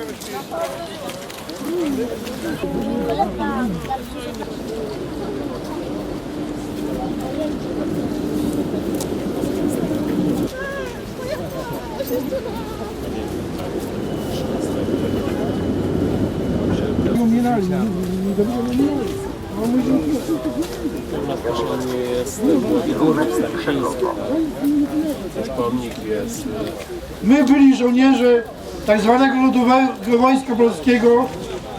Nie jest Władimir Stakszyński, tak? Też pomnik jest. My byli żołnierze tak zwanego Ludowego Wojska Polskiego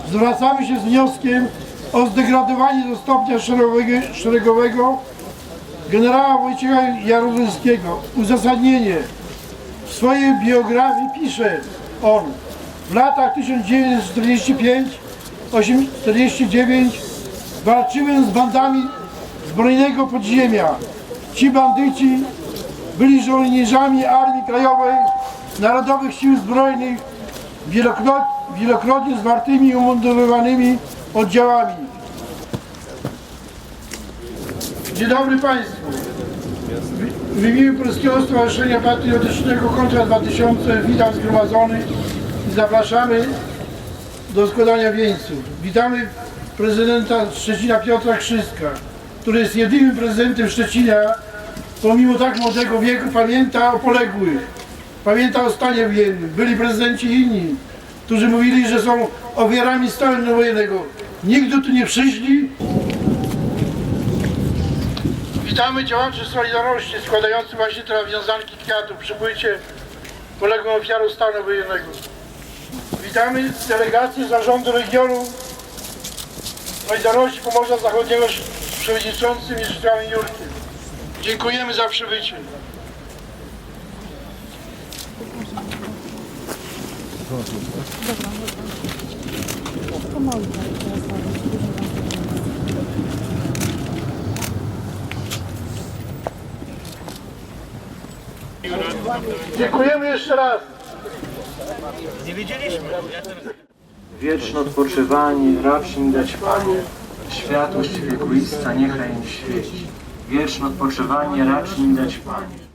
zwracamy się z wnioskiem o zdegradowanie do stopnia szeregowego, szeregowego generała Wojciecha Jaruzelskiego. Uzasadnienie. W swojej biografii pisze on w latach 1945-49 walczyłem z bandami zbrojnego podziemia. Ci bandyci byli żołnierzami Armii Krajowej, Narodowych Sił Zbrojnych, wielokro- wielokrotnie zwartymi i umundurowanymi oddziałami. Dzień dobry Państwu. W imieniu Polskiego Stowarzyszenia Patriotycznego Kontra 2000 witam zgromadzonych i zapraszamy do składania wieńców. Witamy prezydenta Szczecina Piotra Krzyska, który jest jedynym prezydentem Szczecina, pomimo tak młodego wieku pamięta o poległych, pamięta o stanie wojennym. Byli prezydenci inni, którzy mówili, że są ofiarami stanu wojennego. Nigdy tu nie przyszli. Witamy działaczy Solidarności składających właśnie te wiązanki kwiatów przy płycie poległą ofiarą stanu wojennego. Witamy delegację zarządu regionu Solidarności Pomorza Zachodniego z przewodniczącym Mieczysławem Jurkiem. Dziękujemy za przybycie. Dziękujemy jeszcze raz. Wieczne odpoczywanie racz im dać Panie, światłość wiekuista niechaj im świeci. Wieczne odpoczywanie racz im dać Panie.